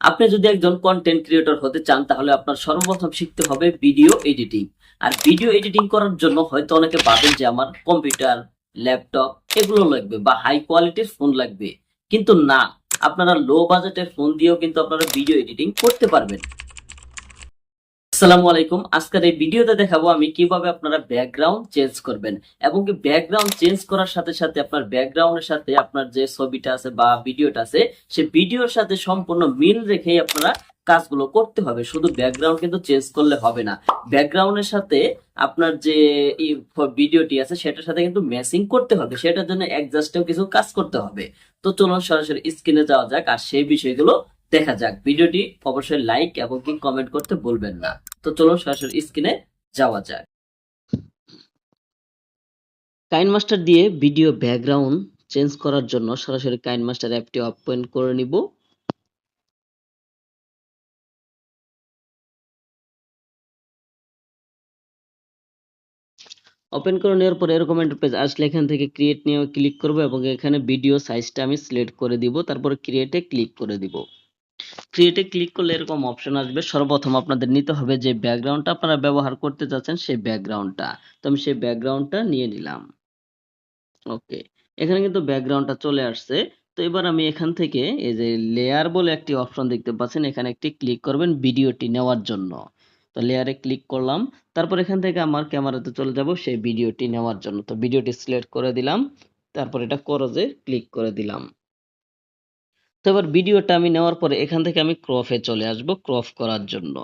আপনি যদি একজন কন্টেন্ট ক্রিয়েটর হতে চান, তাহলে আপনার সর্বপ্রথম শিখতে হবে ভিডিও এডিটিং আর ভিডিও এডিটিং করার জন্য হয়তো অনেকে ভাবেন যে আমার কম্পিউটার ল্যাপটপ এগুলো লাগবে বা হাই কোয়ালিটির ফোন লাগবে। কিন্তু না, আপনারা লো বাজেটের ফোন দিয়েও কিন্তু আপনারা ভিডিও এডিটিং করতে পারবেন। আসসালামু আলাইকুম। আজকের এই ভিডিওতে দেখাবো আমি কীভাবে আপনারা ব্যাকগ্রাউন্ড চেঞ্জ করবেন এবং কি ব্যাকগ্রাউন্ড চেঞ্জ করার সাথে সাথে আপনার ব্যাকগ্রাউন্ডের সাথে আপনার যে ছবিটা আছে বা ভিডিওটা আছে, সে ভিডিওর সাথে সম্পূর্ণ মিল রেখেই আপনারা কাজগুলো করতে হবে। শুধু ব্যাকগ্রাউন্ড কিন্তু চেঞ্জ করলে হবে না। ব্যাকগ্রাউন্ডের সাথে আপনার যে ভিডিওটি আছে, সেটার সাথে কিন্তু ম্যাচিং করতে হবে। সেটার জন্য অ্যাডজাস্টেও কিছু কাজ করতে হবে। তো চলুন সরাসরি স্ক্রিনে যাওয়া যাক আর সেই বিষয়গুলো দেখা যাক, ভিডিওটি অবশ্যই লাইক এবং কি কমেন্ট করতে ভুলবেন না। তো চলুন সরাসরি স্ক্রিনে যাওয়া যাক। কাইন মাস্টার দিয়ে ভিডিও ব্যাকগ্রাউন্ড চেঞ্জ করার জন্য সরাসরি কাইন মাস্টার অ্যাপটি ওপেন করে নিব। ওপেন করে নেওয়ার পরে এরকম একটা পেজ আসলে এখান থেকে ক্রিয়েট নিয়ে ক্লিক করব এবং এখানে ভিডিও সাইজটা আমি সিলেক্ট করে দিব, তারপরে ক্রিয়েটে ক্লিক করে দিব। ক্রিয়েটে ক্লিক করলে এরকম অপশন আসবে। সর্বপ্রথম আপনাদের নিতে হবে যে ব্যাকগ্রাউন্ডটা আপনারা ব্যবহার করতে যাচ্ছেন, সেই ব্যাকগ্রাউন্ডটা তো আমি সেই ব্যাকগ্রাউন্ডটা নিয়ে নিলাম। ওকে, এখানে কিন্তু ব্যাকগ্রাউন্ডটা চলে আসছে। তো এবার আমি এখান থেকে এই যে লেয়ার বলে একটি অপশন দেখতে পাচ্ছেন, এখানে একটি ক্লিক করবেন ভিডিওটি নেওয়ার জন্য। তো লেয়ারে ক্লিক করলাম। তারপর এখান থেকে আমার ক্যামেরাতে চলে যাব, সেই ভিডিওটি নেওয়ার জন্য। তো ভিডিওটি সিলেক্ট করে দিলাম। তারপর এটা করজে ক্লিক করে দিলাম। তো এবার ভিডিওটা আমি নেওয়ার পরে এখান থেকে আমি ক্রফে চলে আসব ক্রফ করার জন্য।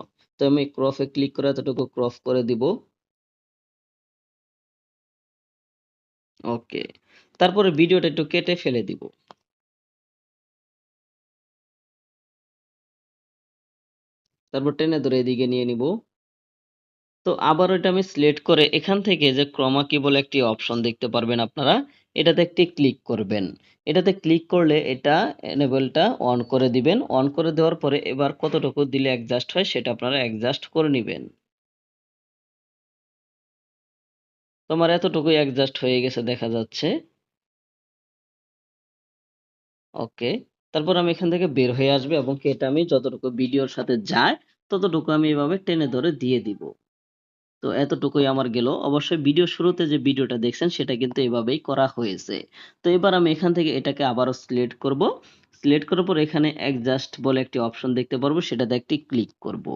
তো আমি ক্রফে ক্লিক করে এতটুকু ক্রফ করে দিব। ওকে তারপরে ভিডিওটা একটু কেটে ফেলে দিব। তারপর টেনে ধরে এদিকে নিয়ে নিব। তো আবার ওইটা আমি সিলেক্ট করে এখান থেকে যে ক্রমা কি বলে একটি অপশন দেখতে পারবেন আপনারা। এটাতে একটি ক্লিক করবেন। এটাতে ক্লিক করলে এটা এনেবলটা অন করে দিবেন। অন করে দেওয়ার পরে এবার কতটুকু দিলে অ্যাডজাস্ট হয় সেটা আপনারা অ্যাডজাস্ট করে নেবেন। তোমার এতটুকু অ্যাডজাস্ট হয়ে গেছে, দেখা যাচ্ছে। ওকে, তারপর আমি এখান থেকে বের হয়ে আসবে এবং এটা আমি যতটুকু ভিডিওর সাথে যায়, ততটুকু আমি এভাবে টেনে ধরে দিয়ে দিব। তো এতটুকুই আমার গেল। অবশ্যই ভিডিও শুরুতে যে ভিডিওটা দেখছেন, সেটা কিন্তু এভাবেই করা হয়েছে। তো এবার আমি এখান থেকে এটাকে আবারও সিলেক্ট করব। সিলেক্ট করার পর এখানে অ্যাডজাস্ট বলে একটি অপশন দেখতে পারব, সেটাতে একটি ক্লিক করব।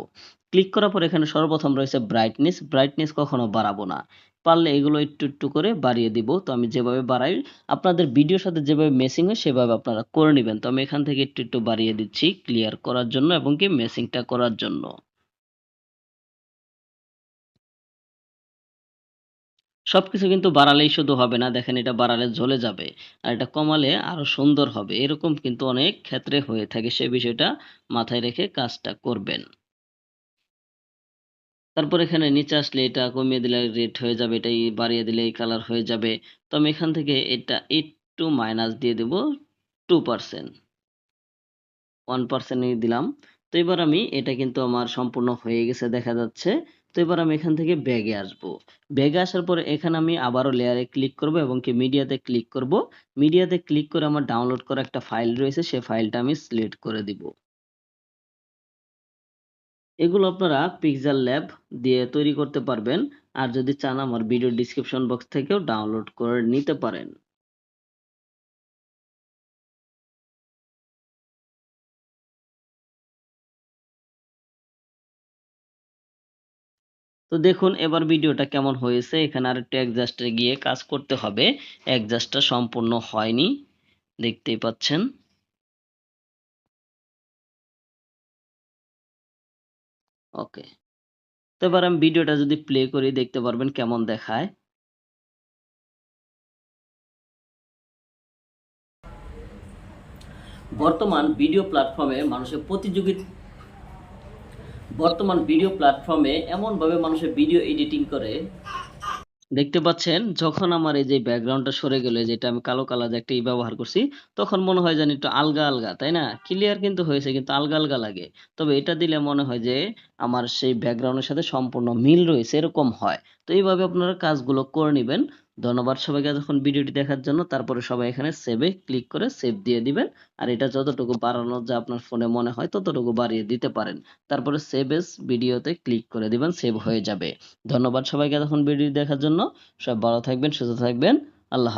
ক্লিক করার পর এখানে সর্বপ্রথম রয়েছে ব্রাইটনেস ব্রাইটনেস কখনো বাড়াবো না। পারলে এগুলো একটু একটু করে বাড়িয়ে দিব। তো আমি যেভাবে বাড়াই, আপনাদের ভিডিওর সাথে যেভাবে মেসিং হয়, সেভাবে আপনারা করে নেবেন। তো আমি এখান থেকে একটু একটু বাড়িয়ে দিচ্ছি ক্লিয়ার করার জন্য এবং কি মেসিংটা করার জন্য। সবকিছু কিন্তু বাড়ালেই শুধু হবে না, দেখেন এটা বাড়ালে জ্বলে যাবে আর এটা কমালে আরও সুন্দর হবে। এরকম কিন্তু অনেক ক্ষেত্রে হয়ে থাকে, সে বিষয়টা মাথায় রেখে কাজটা করবেন। তারপর এখানে নিচে আসলে এটা কমিয়ে দিলে রেড হয়ে যাবে, এটাই বাড়িয়ে দিলে এই কালার হয়ে যাবে। তো আমি এখান থেকে এটা একটু মাইনাস দিয়ে দেব টু পার্সেন্ট ওয়ান পার্সেন্টই দিলাম। এবার আমি এটা কিন্তু আমার সম্পূর্ণ হয়ে গেছে, দেখা যাচ্ছে। তো এবার আমি এখান থেকে ব্যাগে আসব। ব্যাগে আসার পরে এখানে আমি আবারও লেয়ারে ক্লিক করব এবং কি মিডিয়াতে ক্লিক করব। মিডিয়াতে ক্লিক করে আমার ডাউনলোড করা একটা ফাইল রয়েছে সেই ফাইলটা আমি সিলেক্ট করে দিব। এগুলো আপনারা পিক্সেল ল্যাব দিয়ে তৈরি করতে পারবেন। আর যদি চান আমার ভিডিও ডিসক্রিপশন বক্স থেকেও ডাউনলোড করে নিতে পারেন। তো দেখুন এবার ভিডিওটা কেমন হয়েছে। এখানে আর একটু অ্যাডজাস্টে গিয়ে কাজ করতে হবে। অ্যাডজাস্টটা সম্পূর্ণ হয়নি, দেখতেই পাচ্ছেন। ওকে তো এবার আমি ভিডিওটা যদি প্লে করি, দেখতে পারবেন কেমন দেখায়। বর্তমান ভিডিও প্ল্যাটফর্মে মানুষের প্রতিযোগিতা বর্তমান ভিডিও প্ল্যাটফর্মে এমনভাবে মানুষের ভিডিও এডিটিং করে। দেখতে পাচ্ছেন, যখন আমার এই যে ব্যাকগ্রাউন্ডটা সরে গেলে যেটা আমি কালো কালার একটা ই ব্যবহার করছি, তখন মনে হয় যেন একটু আলগা আলগা, তাই না? ক্লিয়ার কিন্তু হয়েছে, কিন্তু আলগা আলগা লাগে। তবে এটা দিলে মনে হয় যে আমার সেই ব্যাকগ্রাউন্ডের সাথে সম্পূর্ণ মিল রয়েছে, এরকম হয়। তো এইভাবে আপনারা কাজগুলো করে নেবেন। ধন্যবাদ সবাইকে যখন ভিডিওটি দেখার জন্য। তারপরে সবাই এখানে সেভে ক্লিক করে সেভ দিয়ে দিবেন। আর এটা যতটুকু বাড়ানো যা আপনার ফোনে মনে হয় ততটুকু বাড়িয়ে দিতে পারেন। তারপরে সেভ এস ভিডিওতে ক্লিক করে দিবেন সেভ হয়ে যাবে। ধন্যবাদ সবাইকে যখন ভিডিও দেখার জন্য। সব ভালো থাকবেন, সুস্থ থাকবেন। আল্লাহ